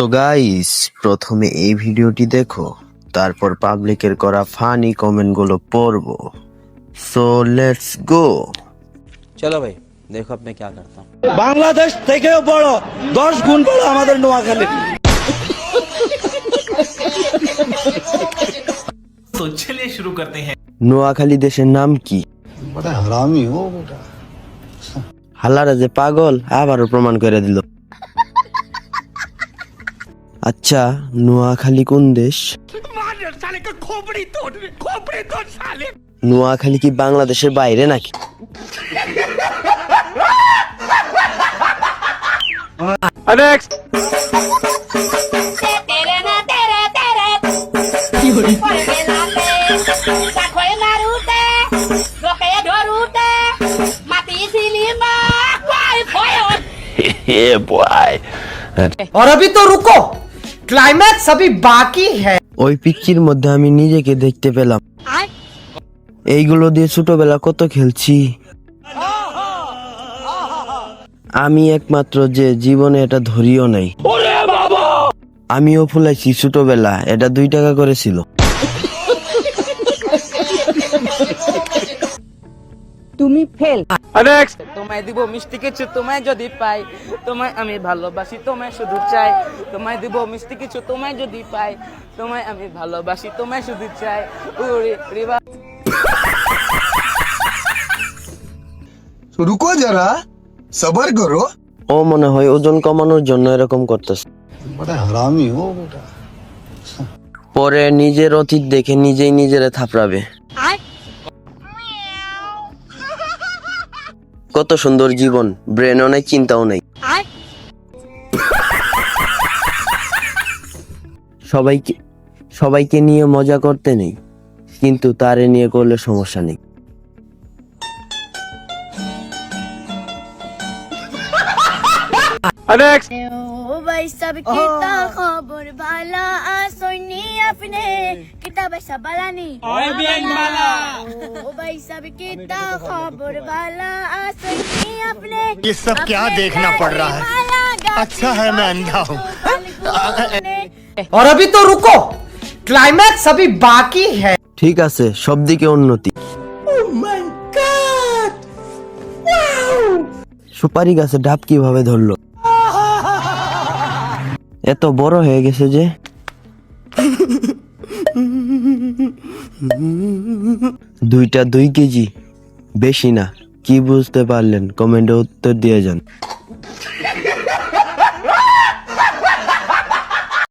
তো গাইস প্রথমে এই ভিডিওটি দেখো তারপর পাবলিকের করা ফানি কমেন্টগুলো পড়ব। সো লেটস গো চলো ভাই দেখো আপনি কি করতাম বাংলাদেশ থেকেও বড় দশ গুণ বড় আমাদের নোয়াখালী। তো চলিয়ে শুরু করতে হ্যাঁ। নোয়াখালী দেশের নাম কি? বড় হারামি ও হালারা যে পাগল আবারও প্রমাণ করে দিল। আচ্ছা নোয়াখালী কোন দেশ নোয়াখালী কি বাংলাদেশের বাইরে নাকি तेरे ना तेरे तेरे Por delante Sacó el marute Lo que es dorute Mati silima Guay fue और अभी तो रुको ক্লাইম্যাক্স সবই বাকি হ্যাঁ ওই পিকচির মধ্যে আমি নিজেকে দেখতে পেলাম। এইগুলো দিয়ে ছোটবেলা কত খেলছি। আমি একমাত্র যে জীবনে এটা ধরিও নাই। আমিও ফুলাইছি ছোটবেলা এটা দুই টাকা করেছিল তুমি ফেল তোমায় দিব মিষ্টি কিছু তোমায় যদি পাই তোমায় আমি ভালোবাসি তোমায় শুধু চাই। তোমায় দিব মিষ্টি কিছু তোমায় যদি পাই তোমায় আমি ভালোবাসি তোমায় শুধু চাই। উড়ে রিবা রুকো যারা সবার করো। ও মনে হয় ওজন কমানোর জন্য এরকম করতেছে। পরে নিজের অতীত দেখে নিজেই নিজের থাপড়াবে। কত সুন্দর জীবন। ব্রেনও নেই চিন্তাও নেই। সবাইকে সবাইকে নিয়ে মজা করতে নেই কিন্তু তারে নিয়ে করলে সমস্যা নেই। ও ভাই সব কিতা খবর? ভালা আসনি আপনি? কিতা বৈসা বালানি। ওই বিয়ান বালা ও ভাই সব কিতা খবর ভালা আসনি আপনি ये सब क्या देखना पड़ रहा है अच्छा है मैं अंधा हूँ और अभी तो रुको क्लाइमैक्स अभी बाकी है ঠিক আছে সব দিকে উন্নতি সুপারি গাছে ডাব কিভাবে ধরলো এত বড় হয়ে গেছে যে দুইটা দুই কেজি। বেশি না। কি বুঝতে পারলেন? কমেন্টে উত্তর দিয়ে যান।